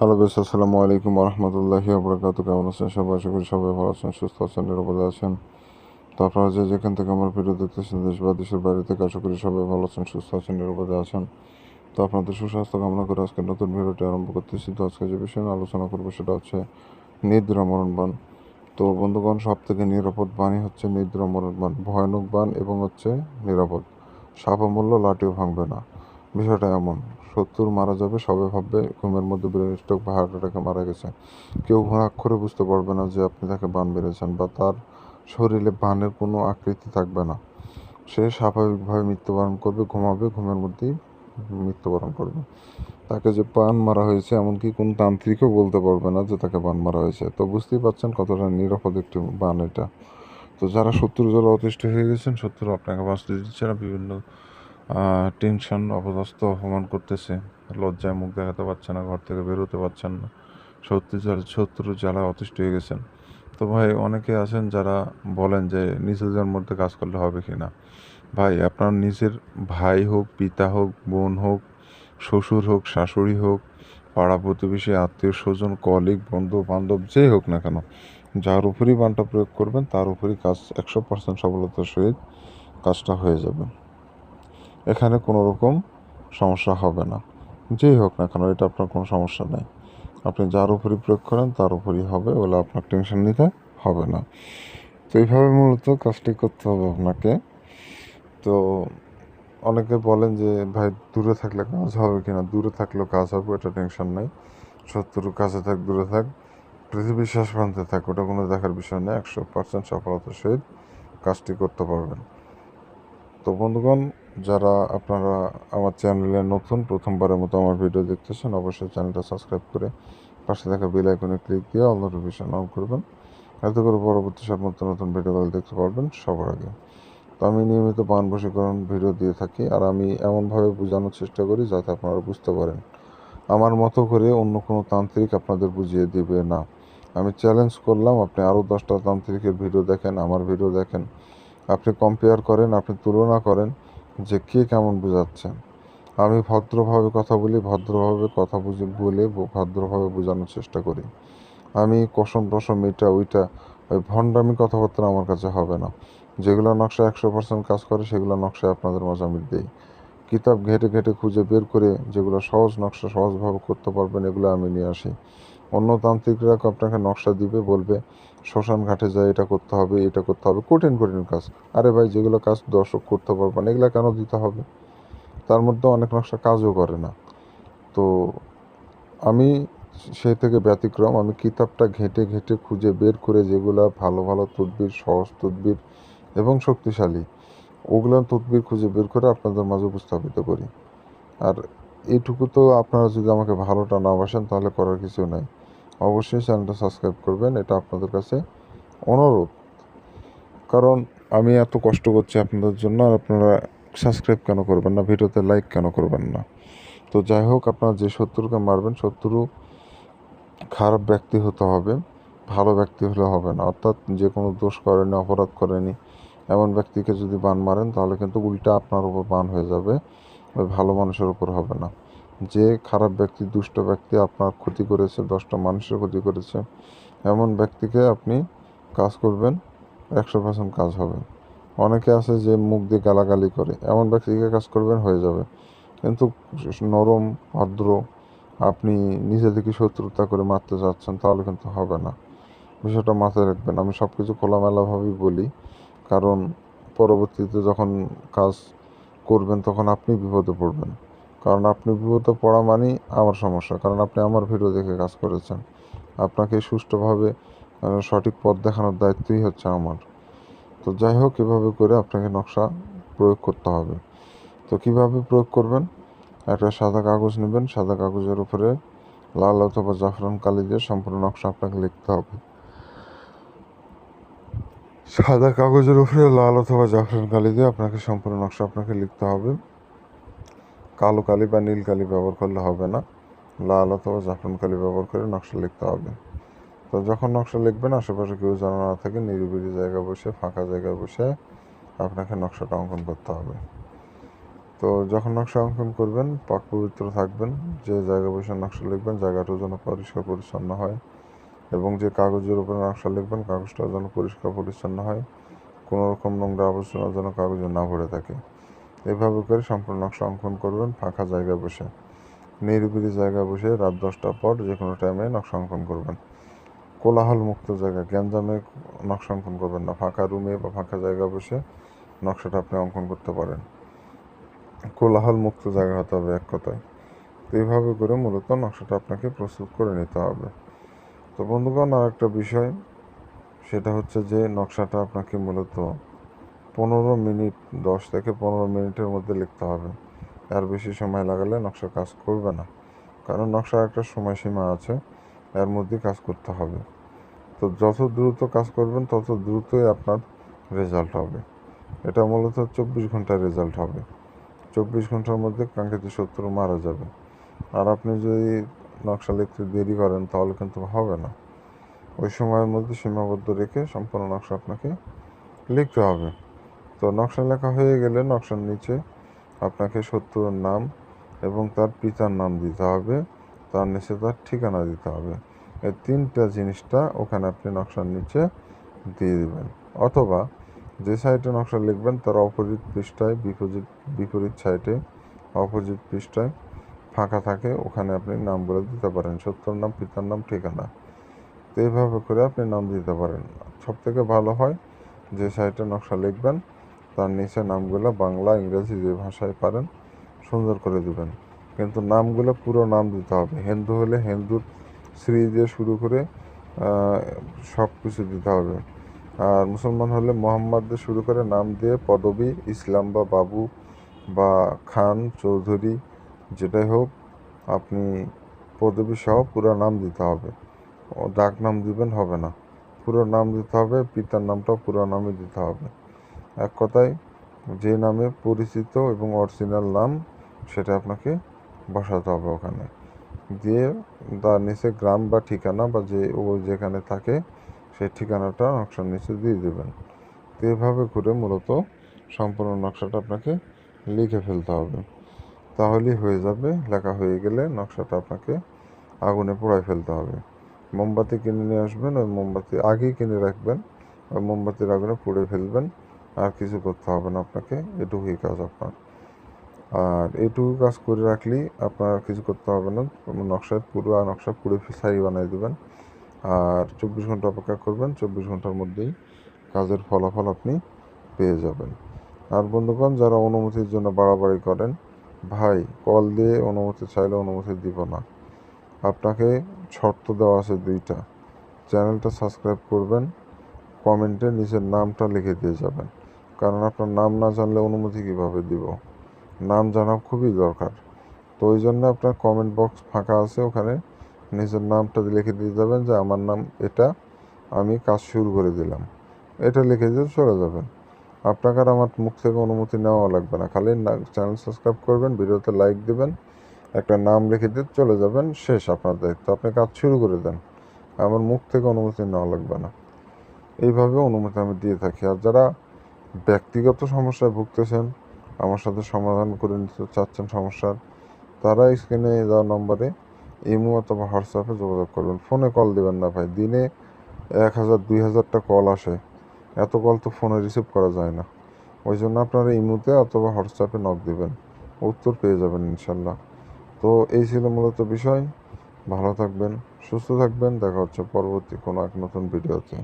Hello বেশ আসসালামু আলাইকুম রহমতুল্লাহি আবরাকাত কেমন আছেন সবাই? আশা করি সবাই ভালো আছেন, সুস্থ আছেন নিরাপদে আছেন। তো আপনারা যে যেখান থেকে আমার ভিডিও দেখতেছেন, দেশ বা দেশের বাইরে থেকে, আশা করি সবাই ভালো আছেন, সুস্থ আছেন নিরাপদে আছেন। তো আপনাদের সুস্বাস্থ্য কামনা করে আজকে নতুন ভিডিওটি আরম্ভ করতেছি। তো আজকে যে বিষয় নিয়ে আলোচনা করব, সেটা হচ্ছে নিদ্রা মরণ বান। তো বন্ধুগণ সব থেকে নিরাপদ বাণী হচ্ছে নিদ্রা মরণ বান। ভয়ানক বান এবং হচ্ছে নিরাপদ। সাপ মূল্য লাঠিও ভাঙবে না। বিষয়টা এমন। সত্তর মারা যাবে, সবে ভাববে ঘুমের মধ্যে ব্রেন স্ট্রোক বা হার্ট অ্যাটাকে মারা গেছে। কেউ ঘোরাক্ষরে বুঝতে পারবে না যে আপনি তাকে বান মেরেছেন বা তার শরীরে বানের কোনো আকৃতি থাকবে না। সে স্বাভাবিকভাবে মৃত্যুবরণ করবে, ঘুমাবে, ঘুমের মধ্যেই মৃত্যুবরণ করবে। তাকে যে পান মারা হয়েছে, এমনকি কোন তান্ত্রিকও বলতে পারবে না যে তাকে বান মারা হয়েছে। তো বুঝতেই পারছেন কতটা নিরাপদ একটি বান এটা। তো যারা শত্রু যারা অতিষ্ঠ হয়ে গেছেন শত্রু আপনাকে বাঁচতে দিচ্ছে না। বিভিন্ন টেনশন, অপদস্থ, অপমান করতেছে। লজ্জায় মুখ দেখাতে পারছে না, ঘর থেকে বেরোতে পারছেন না। সত্যি শত্রু যারা অতিষ্ঠ হয়ে গেছেন। তো ভাই, অনেকে আছেন যারা বলেন যে নিজেদের মধ্যে কাজ করলে হবে কি না। ভাই, আপনার নিজের ভাই হোক, পিতা হোক, বোন হোক, শ্বশুর হোক, শাশুড়ি হোক, পাড়া প্রতিবেশী, আত্মীয় স্বজন কলিগ বন্ধু বান্ধব যেই হোক না কেন, যার উপরই বানটা প্রয়োগ করবেন, তার উপরই কাজ একশো পার্সেন্ট সফলতার সহিত কাজটা হয়ে যাবে। এখানে কোনো রকম সমস্যা হবে না। যেই হোক না কেন, এটা আপনার কোনো সমস্যা নেই। আপনি যার উপরই প্রয়োগ করেন, তার উপরই হবে বলে আপনার টেনশন নিতে হবে না। তো এইভাবে মূলত কাজটি করতে হবে আপনাকে। তো অনেকে বলেন যে, ভাই, দূরে থাকলে কাজ হবে কিনা? দূরে থাকলেও কাজ হবে, এটা টেনশন নেই। শত্রু কাছে থাক, দূরে থাক। পৃথিবীর শেষ প্রান্তে থাক, ওটা কোনো দেখার বিষয় নেই একশো পার্সেন্ট সফলতার সহিত কাজটি করতে পারবেন। তো বন্ধুগণ যারা আপনারা আমার চ্যানেলে নতুন প্রথমবারের মতো আমার ভিডিও দেখতেছেন, অবশ্যই চ্যানেলটা সাবস্ক্রাইব করে পাশে থাকা বেল আইকনে ক্লিক দিয়ে অল নোটিফিকেশন অন করবেন। এতে করে পরবর্তী সব নতুন নতুন ভিডিওগুলো দেখতে পারবেন সবার আগে। তো আমি নিয়মিত বান বশীকরণ ভিডিও দিয়ে থাকি আর আমি এমনভাবে বোঝানোর চেষ্টা করি যাতে আপনারা বুঝতে পারেন। আমার মতো করে অন্য কোনো তান্ত্রিক আপনাদের বুঝিয়ে দেবে না। আমি চ্যালেঞ্জ করলাম, আপনি আরও দশটা তান্ত্রিকের ভিডিও দেখেন, আমার ভিডিও দেখেন। আপনি কম্পেয়ার করেন, আপনি তুলনা করেন যে কে কেমন বোঝাচ্ছেন? আমি ভদ্রভাবে কথা বলি, ভদ্রভাবে কথা বুঝে, বলে ভদ্রভাবে বোঝানোর চেষ্টা করি। আমি কসম টসম এটা, ওইটা, ওই ভণ্ডামি কথাবার্তা আমার কাছে হবে না। যেগুলো নকশা একশো পার্সেন্ট কাজ করে, সেগুলো নকশায় আপনাদের মাঝে আমি দিই। কিতাব ঘেটে ঘেটে খুঁজে বের করে যেগুলো সহজ নকশা সহজভাবে করতে পারবেন, এগুলো আমি নিয়ে আসি। অন্য তান্ত্রিকরা আপনাকে নকশা দিবে, বলবে, শ্মশান ঘাটে যায় এটা করতে হবে, এটা করতে হবে, কঠিন কঠিন কাজ। আরে ভাই, যেগুলো কাজ দর্শক করতে পারবেন, এগুলো কেন দিতে হবে? তার মধ্যে অনেক নকশা কাজও করে না। তো আমি সেই থেকে ব্যতিক্রম, আমি কিতাবটা ঘেঁটে ঘেঁটে খুঁজে বের করে যেগুলো ভালো ভালো তদবির, সহজ তদবির এবং শক্তিশালী, ওগুলো তদবির খুঁজে বের করে আপনাদের মাঝে উপস্থাপিত করি। আর এইটুকু তো আপনারা যদি আমাকে ভালোটা না বাসেন, তাহলে করার কিছু নাই। অবশ্যই চ্যানেলটা সাবস্ক্রাইব করবেন, এটা আপনাদের কাছে অনুরোধ। কারণ আমি এত কষ্ট করছি আপনাদের জন্য আর আপনারা সাবস্ক্রাইব কেন করবেন না, ভিডিওতে লাইক কেন করবেন না? তো যাই হোক, আপনারা যে শত্রুকে মারবেন, শত্রু খারাপ ব্যক্তি হতে হবে, ভালো ব্যক্তি হলে হবে না। অর্থাৎ যে কোনো দোষ করেনি, অপরাধ করেনি, এমন ব্যক্তিকে যদি বান মারেন, তাহলে কিন্তু উল্টা আপনার উপর বান হয়ে যাবে ওই ভালো মানুষের উপর হবে না। যে খারাপ ব্যক্তি, দুষ্ট ব্যক্তি আপনার ক্ষতি করেছে দশটা মানুষের ক্ষতি করেছে, এমন ব্যক্তিকে আপনি কাজ করবেন, একশো পার্সেন্ট কাজ হবে। অনেকে আছে যে মুখ দিয়ে গালাগালি করে, এমন ব্যক্তিকে কাজ করবেন, হয়ে যাবে। কিন্তু নরম, ভদ্র, আপনি নিজে থেকে শত্রুতা করে মারতে চাচ্ছেন তাহলে কিন্তু হবে না। বিষয়টা মাথায় রাখবেন। আমি সব কিছু খোলামেলাভাবেই বলি, কারণ পরবর্তীতে যখন কাজ করবেন, তখন আপনি বিপদে পড়বেন। কারণ আপনি বিপদে পড়া মানেই আমার সমস্যা, কারণ আপনি আমার ভিডিও দেখে কাজ করেছেন। আপনাকে সুষ্ঠুভাবে সঠিক পথ দেখানোর দায়িত্বই হচ্ছে আমার। তো যাই হোক, এভাবে করে আপনাকে নকশা প্রয়োগ করতে হবে। তো কীভাবে প্রয়োগ করবেন? একটা সাদা কাগজ নেবেন, সাদা কাগজের উপরে লাল অথবা জাফরান কালি দিয়ে সম্পূর্ণ নকশা আপনাকে লিখতে হবে। সাদা কাগজের উপরে লাল অথবা জাফরান কালি দিয়ে আপনাকে সম্পূর্ণ নকশা আপনাকে লিখতে হবে। কালো কালি বা নীল কালি ব্যবহার করলে হবে না। লাল অথবা জাফরান কালি ব্যবহার করে নকশা লিখতে হবে। তো যখন নকশা লিখবেন, আশেপাশে কেউ জানা না থাকে, নিরিবিলি জায়গা বসে, ফাঁকা জায়গায় বসে আপনাকে নকশাটা অঙ্কন করতে হবে। তো যখন নকশা অঙ্কন করবেন, পাক পবিত্র থাকবেন, যে জায়গা বসে নকশা লিখবেন, জায়গাটাও যেন পরিষ্কার পরিচ্ছন্ন হয় এবং যে কাগজের উপরে নকশা লিখবেন, কাগজটাও যেন পরিষ্কার পরিচ্ছন্ন হয়। কোনো রকম নোংরা আবর্জনা যেন কাগজে না ভরে থাকে। এভাবে করে সম্পূর্ণ নকশা অঙ্কন করবেন, ফাঁকা জায়গায় বসে। নিরিবিলি জায়গায় বসে রাত দশটার পর যে কোনো টাইমে নকশা অঙ্কন করবেন। কোলাহল মুক্ত জায়গা, গ্যাঞ্জামে নকশা অঙ্কন করবেন না। ফাঁকা রুমে বা ফাঁকা জায়গায় বসে নকশাটা আপনি অঙ্কন করতে পারেন। কোলাহল মুক্ত জায়গা হতে হবে এক কথায়। তো এইভাবে করে মূলত নকশাটা আপনাকে প্রস্তুত করে নিতে হবে। তো বন্ধুগণ আর একটা বিষয়, সেটা হচ্ছে যে নকশাটা আপনাকে মূলত পনেরো মিনিট, দশ থেকে পনেরো মিনিটের মধ্যে লিখতে হবে। আর বেশি সময় লাগালে নকশা কাজ করবে না, কারণ নকশার একটা সময়সীমা আছে, এর মধ্যে কাজ করতে হবে। তো যত দ্রুত কাজ করবেন, তত দ্রুতই আপনার রেজাল্ট হবে। এটা মূলত চব্বিশ ঘণ্টার রেজাল্ট হবে। চব্বিশ ঘণ্টার মধ্যে কাঙ্ক্ষিত শত্রু মারা যাবে। আর আপনি যদি নকশা লিখতে দেরি করেন, তাহলে কিন্তু হবে না। ওই সময়ের মধ্যে সীমাবদ্ধ রেখে সম্পূর্ণ নকশা আপনাকে লিখতে হবে। তো নকশা লেখা হয়ে গেলে নকশার নিচে আপনাকে শত্রুর নাম এবং তার পিতার নাম দিতে হবে, তার নিচে তার ঠিকানা দিতে হবে। এই তিনটা জিনিসটা ওখানে আপনি নকশার নিচে দিয়ে দেবেন। অথবা যে সাইডে নকশা লিখবেন তার অপোজিট পৃষ্ঠায় বিপরীত বিপরীত সাইডে অপোজিট পৃষ্ঠায় ফাঁকা থাকে, ওখানে আপনি নামগুলো দিতে পারেন সত্যর নাম, পিতার নাম, ঠিকানা। তো এইভাবে করে আপনি নাম দিতে পারেন। সব থেকে ভালো হয় যে সাইটে নকশা লিখবেন তার নিচে নামগুলো বাংলা, ইংরেজি যে ভাষায় পারেন, সুন্দর করে দেবেন। কিন্তু নামগুলো পুরো নাম দিতে হবে। হিন্দু হলে হিন্দুর শ্রী দিয়ে শুরু করে সব কিছু দিতে হবে। আর মুসলমান হলে মোহাম্মদ দিয়ে শুরু করে নাম দিয়ে পদবী, ইসলাম বা বাবু বা খান, চৌধুরী, যেটাই হোক, আপনি পদবী সহ পুরো নাম দিতে হবে। ডাক নাম দিবেন হবে না। পুরো নাম দিতে হবে, পিতার নামটাও পুরো নামই দিতে হবে। এক কথায় যে নামে পরিচিত এবং অরিজিনাল নাম, সেটা আপনাকে বসাতে হবে ওখানে। দিয়ে তার নিচে গ্রাম বা ঠিকানা বা যে ও যেখানে থাকে, সেই ঠিকানাটা নকশার নিচে দিয়ে দেবেন। তো এভাবে করে মূলত সম্পূর্ণ নকশাটা আপনাকে লিখে ফেলতে হবে। তাহলেই হয়ে যাবে, লেখা হয়ে গেলে নকশাটা আপনাকে আগুনে পোড়ায় ফেলতে হবে। মোমবাতি কিনে নিয়ে আসবেন, ওই মোমবাতি আগেই কিনে রাখবেন, ওই মোমবাতির আগুনে পুড়ে ফেলবেন। আর কিছু করতে হবে না আপনাকে, এটুকুই কাজ আপনার। আর এটুকু কাজ করে রাখলেই আপনার কিছু করতে হবে না নকশায় পুরো নকশা পুড়ে সারি বানিয়ে দেবেন। আর চব্বিশ ঘণ্টা অপেক্ষা করবেন, চব্বিশ ঘণ্টার মধ্যেই কাজের ফলাফল আপনি পেয়ে যাবেন। আর বন্ধুগণ, যারা অনুমতির জন্য বাড়াবাড়ি করেন, ভাই, কল দিয়ে অনুমতি চাইলে অনুমতি দিব না। আপনাকে শর্ত দেওয়া আছে দুইটা। চ্যানেলটা সাবস্ক্রাইব করবেন, কমেন্টে নিজের নামটা লিখে দিয়ে যাবেন। কারণ আপনার নাম না জানলে অনুমতি কীভাবে দিব? নাম জানা খুবই দরকার। তো ওই জন্য আপনার কমেন্ট বক্স ফাঁকা আছে, ওখানে নিজের নামটা লিখে দিয়ে যাবেন যে আমার নাম এটা, আমি কাজ শুরু করে দিলাম। এটা লিখে দিয়ে চলে যাবেন। আপনাকে আর আমার মুখ থেকে অনুমতি নেওয়া লাগবে না। খালি চ্যানেল সাবস্ক্রাইব করবেন, ভিডিওতে লাইক দেবেন, একটা নাম লিখে দিয়ে চলে যাবেন, শেষ আপনার দায়িত্ব। আপনি কাজ শুরু করে দেন। আমার মুখ থেকে অনুমতি নেওয়া লাগবে না। এইভাবে অনুমতি আমি দিয়ে থাকি। আর যারা ব্যক্তিগত সমস্যায় ভুগতেছেন, আমার সাথে সমাধান করে নিতে চাচ্ছেন সমস্যার, তারা স্ক্রিনে দেওয়া নম্বরে ইমো অথবা হোয়াটসঅ্যাপে যোগাযোগ করবেন। ফোনে কল দিবেন না ভাই। দিনে এক হাজার, দুই হাজারটা কল আসে। এত কল তো ফোনে রিসিভ করা যায় না। ওই জন্য আপনারা ইমোতে অথবা হোয়াটসঅ্যাপে নক দেবেন। উত্তর পেয়ে যাবেন ইনশাল্লাহ। তো এই ছিল মূলত বিষয়। ভালো থাকবেন, সুস্থ থাকবেন। দেখা হচ্ছে পরবর্তী কোনো এক নতুন ভিডিওতে